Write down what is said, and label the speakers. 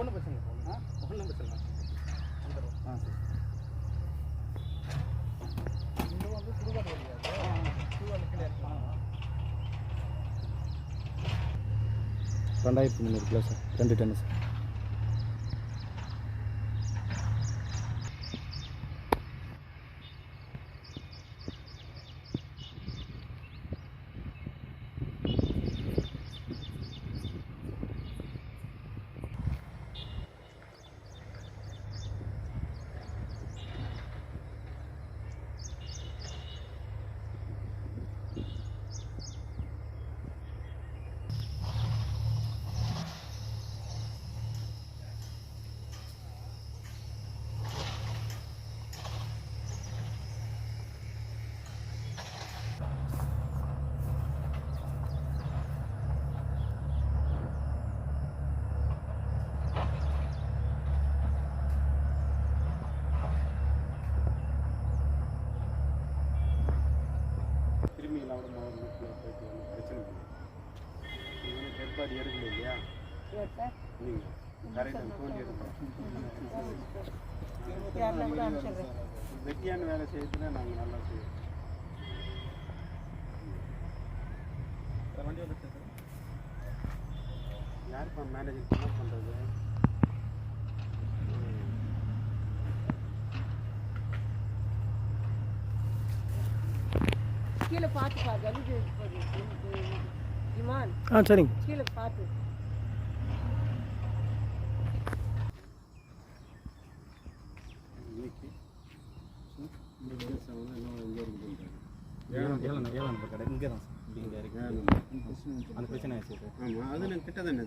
Speaker 1: ஒன்றும் பிரச்சனை இல்லை. ஒன்றும் பிரச்சனை இல்லை. ஆ சரி. இது வந்து சுடுகாடு வழியா சுடுகாடு கிடையாது
Speaker 2: ரெண்டாயிரத்தி முந்நூறு கிலோ சார். ரெண்டு டன்னு சார்.
Speaker 1: முதல்ல வீட்டில் போயிட்டு ஒன்றும் பிரச்சனை இல்லை. நீங்கள் டெட் பாடி எடுக்கல இல்லையா நீங்கள் கரெக்டாக தோண்டி எடுக்கணும் வெட்டியான வேலை செய்யறதுல நாங்கள் நல்லா செய்வோம். யாருப்பா மேனேஜர் என்ன பண்ணுறது
Speaker 3: கீழே பார்த்து பார்த்து இமான்
Speaker 2: ஆ சரிங்க.
Speaker 3: கீழே பார்த்து
Speaker 2: நம்பர் கடை இங்கே தான் சார் இங்கே இருக்கு. அந்த பிரச்சனை ஆயிடுச்சு சார்
Speaker 1: ஆமாம் அது நான் கிட்ட தானே